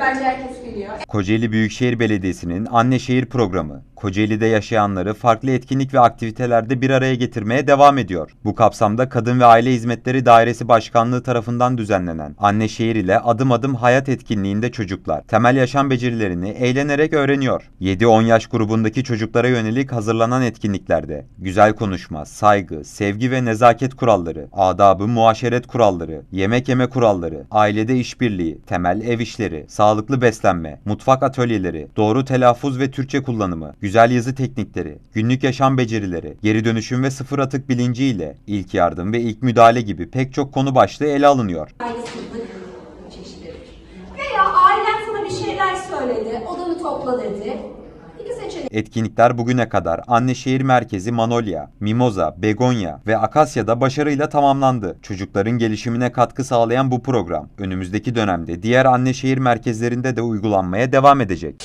bence herkes biliyor. Kocaeli Büyükşehir Belediyesi'nin Anne Şehir Programı, Kocaeli'de yaşayanları farklı etkinlik ve aktivitelerde bir araya getirmeye devam ediyor. Bu kapsamda Kadın ve Aile Hizmetleri Dairesi Başkanlığı tarafından düzenlenen Anne Şehir ile Adım Adım Hayat etkinliğinde çocuklar temel yaşam becerilerini eğlenerek öğreniyor. 7-10 yaş grubundaki çocuklara yönelik hazırlanan etkinliklerde güzel konuşma, saygı, sevgi ve nezaket kuralları, adabı muaşeret kuralları, yemek yeme kuralları, ailede işbirliği, temel ev işleri, sağlıklı beslenme, mutfak atölyeleri, doğru telaffuz ve Türkçe kullanımı, güzel yazı teknikleri, günlük yaşam becerileri, geri dönüşüm ve sıfır atık bilinciyle ilk yardım ve ilk müdahale gibi pek çok konu başlığı ele alınıyor. Veya ailen sana bir şeyler söyledi, odanı topla dedi. Etkinlikler bugüne kadar Anne Şehir Merkezi Manolya, Mimoza, Begonya ve Akasya'da başarıyla tamamlandı. Çocukların gelişimine katkı sağlayan bu program önümüzdeki dönemde diğer anne şehir merkezlerinde de uygulanmaya devam edecek.